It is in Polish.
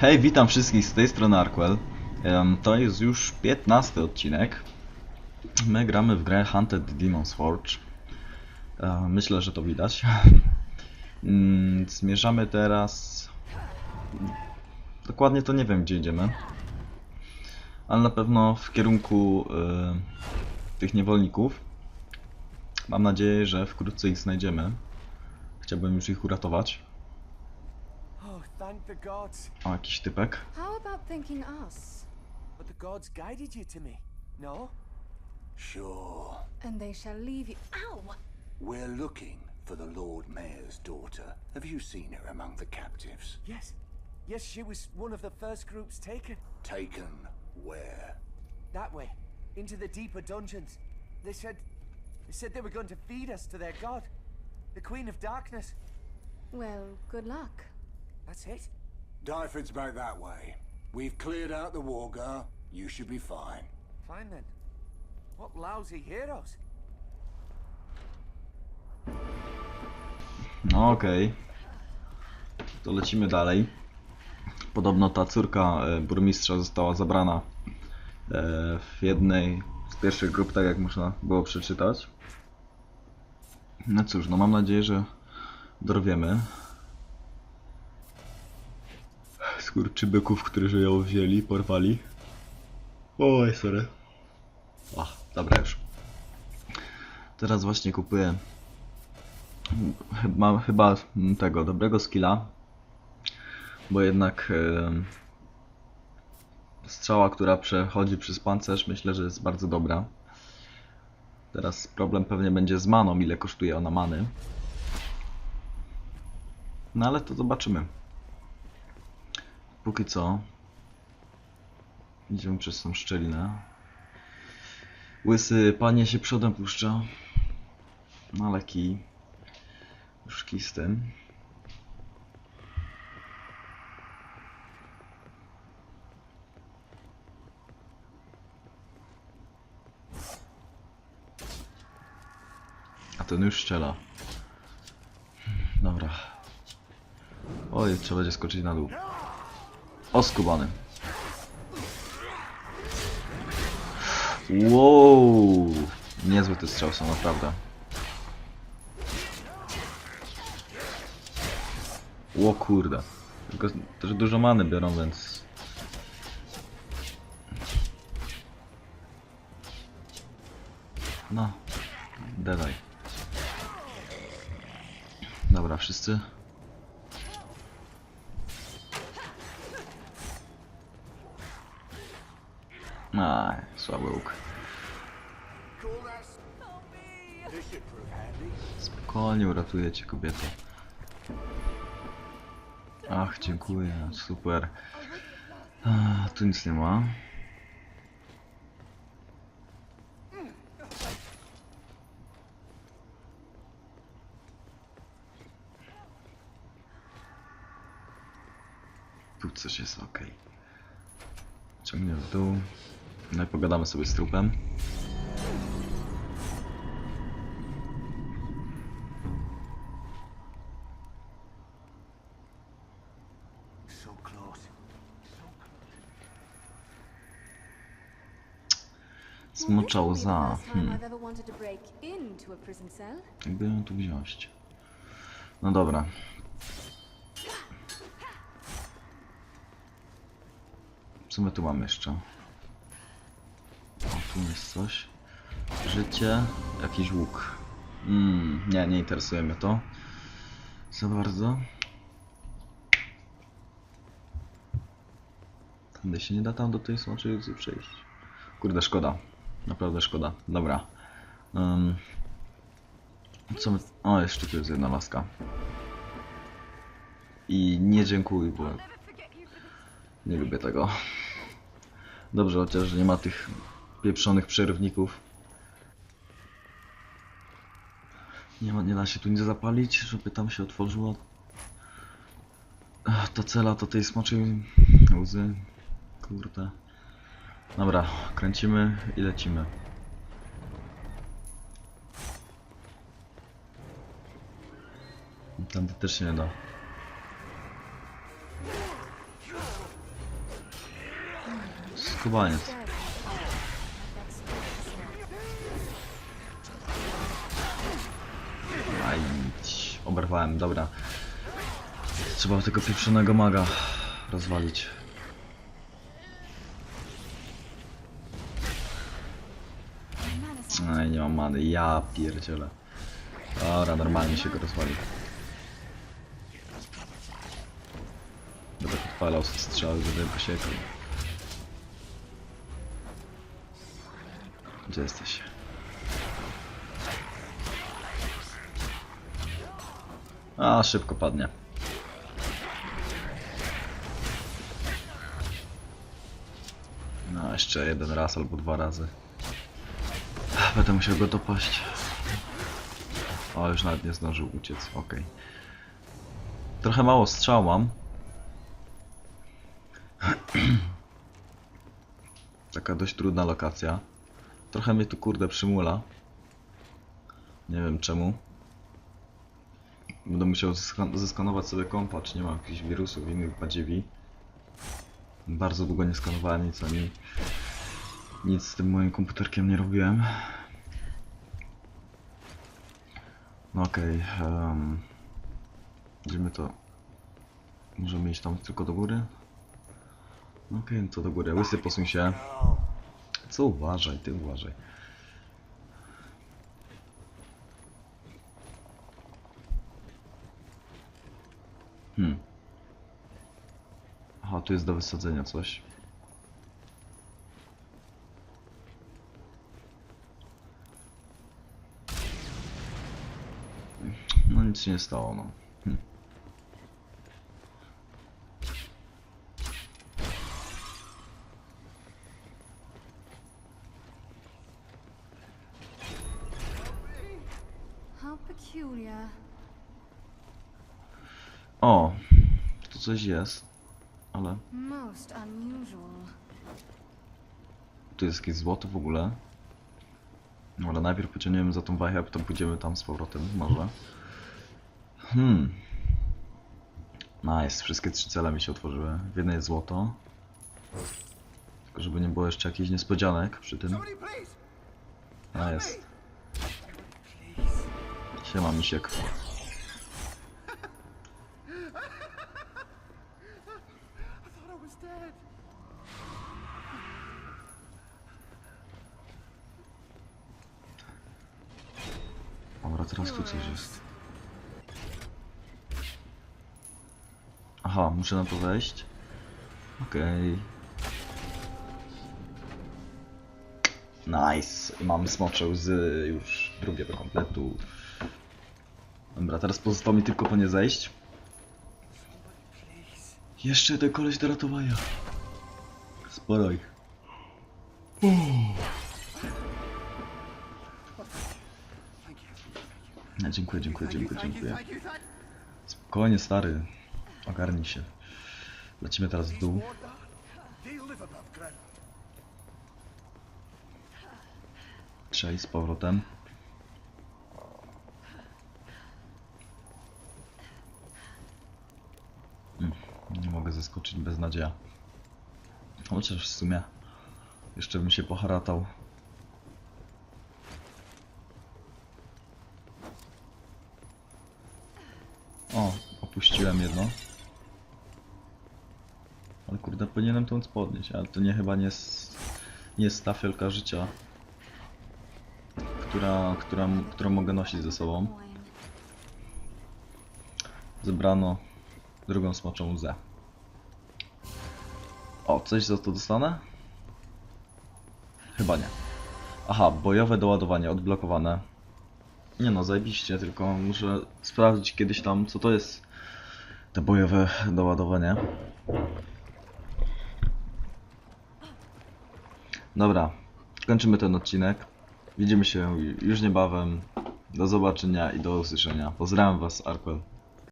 Hej, witam wszystkich z tej strony. Em, To jest już 15 odcinek. My gramy w grę Hunted Demon's Forge. Myślę, że to widać. Mm, Zmierzamy teraz... Dokładnie to nie wiem, gdzie idziemy. Ale na pewno w kierunku e, tych niewolników. Mam nadzieję, że wkrótce ich znajdziemy. Chciałbym już ich uratować. Oh, thank the gods. O, jakiś typek. How about thanking us? But the gods guided you to me, no? Sure. And they shall leave you. Ow! We're looking for the Lord Mayor's daughter. Have you seen her among the captives? Yes. Yes, she was one of the first groups taken. Taken where? That way. Into the deeper dungeons. They said... They said they were going to feed us to their god. The Queen of Darkness. Well, good luck. That's it. Dyford's back that way. We've cleared out the war girl. You should be fine. Fine then. What lousy heroes. No okej. To lecimy dalej. Podobno ta córka e, burmistrza została zabrana e, w jednej z pierwszych grup, tak jak można było przeczytać. No cóż, no mam nadzieję, że dorwiemy. Skurczybyków, którzy ją wzięli, porwali. Oj, sorry. O, dobra już. Teraz właśnie kupuję mam chyba tego dobrego skilla, bo jednak em, strzała, która przechodzi przez pancerz, myślę, że jest bardzo dobra. Teraz problem pewnie będzie z maną, ile kosztuje ona many. No ale to zobaczymy. Póki co idziemy przez tą szczelinę. Łysy panie się przodem puszcza. No ale kij. Już kij z tym. A ten już strzela. Dobra. Oj, trzeba będzie skoczyć na dół. O, skubany. Wow! Niezły te strzał są, naprawdę. O kurde. Tylko też dużo many biorą, więc... No. Dedaj. Dobra, wszyscy. Aj, słaby łuk. Spokojnie uratuję cię kobieto. Ach, dziękuję, super. A, tu nic nie ma. Tu coś jest ok. Ciągnie w dół. No i pogadamy sobie z trupem. Smocza łza. Hmm. Jakby ją tu wziąć. No dobra. Co my tu mamy jeszcze? Tu jest coś. Życie, jakiś łuk. Mm, nie, nie interesuje mnie to. Za bardzo. Tędy się nie da tam do tej smoczej przejść. Kurde, szkoda. Naprawdę szkoda. Dobra. Ym, co my... O, jeszcze tu jest jedna laska. I nie dziękuję, bo nie lubię tego. Dobrze, chociaż nie ma tych pieprzonych przerywników. Nie, ma, nie da się tu nic zapalić, żeby tam się otworzyło. Ech, Ta cela to tej smoczej łzy. Kurde. Dobra, kręcimy i lecimy. Tam też się nie da. skubaniec. Oberwałem, dobra. Trzeba tego pieprzonego maga rozwalić. Aj, nie mam many, ja pierdzielę. Dobra, normalnie się go rozwali. Będę podpalał strzały, będę posiekał. Gdzie jesteś? A, szybko padnie. No, jeszcze jeden raz albo dwa razy. Będę musiał go dopaść. O, już nawet nie zdążył uciec, okej. Trochę mało strzał mam. Taka dość trudna lokacja. Trochę mnie tu kurde przymula. Nie wiem czemu. Będę musiał zeskan- zeskanować sobie kompa, czy nie ma jakichś wirusów innych badziewi. Bardzo długo nie skanowałem nic ani nic z tym moim komputerkiem nie robiłem. No okej. em, Gdzie my to... Możemy iść tam tylko do góry? No Okej, no to do góry. Łysy posuń się. Co uważaj, ty uważaj. Hmm. Aha, tu jest do wysadzenia coś. No nic się nie stało, no. Hm. Peculiar. O, tu coś jest, ale Most unusual. tu jest jakieś złoto w ogóle. No ale najpierw pociągniemy za tą wajchę, a potem pójdziemy tam z powrotem, może. Hmm. Nice, wszystkie trzy cele mi się otworzyły. W jednej jest złoto. Tylko żeby nie było jeszcze jakichś niespodzianek przy tym. A jest. Siema misiek. I thought I was dead. Dobra, teraz tu coś jest. Aha, muszę na to wejść. Okej. Nice. I Mam smocze łzy już drugie do kompletu. Dobra, teraz pozostało mi tylko po nie zejść. Jeszcze jeden koleś do ratowania. Sporo ich. Dziękuję, dziękuję, dziękuję, dziękuję. Spokojnie, stary. Ogarnij się. Lecimy teraz w dół. Ground. Cześć, z powrotem. Mm, Nie mogę zaskoczyć bez nadzieja. Chociaż w sumie jeszcze bym się poharatał. O, opuściłem jedno. Ale kurde, powinienem to podnieść, ale to nie chyba nie jest, nie jest ta fiolka życia która, która, którą mogę nosić ze sobą. Zebrano drugą smoczą łzę. O, coś za to dostanę? Chyba nie. Aha, bojowe doładowanie odblokowane. Nie no, zajebiście, tylko muszę sprawdzić kiedyś tam, co to jest te bojowe doładowanie. Dobra, kończymy ten odcinek. Widzimy się już niebawem. Do zobaczenia i do usłyszenia. Pozdrawiam Was, Arkwell.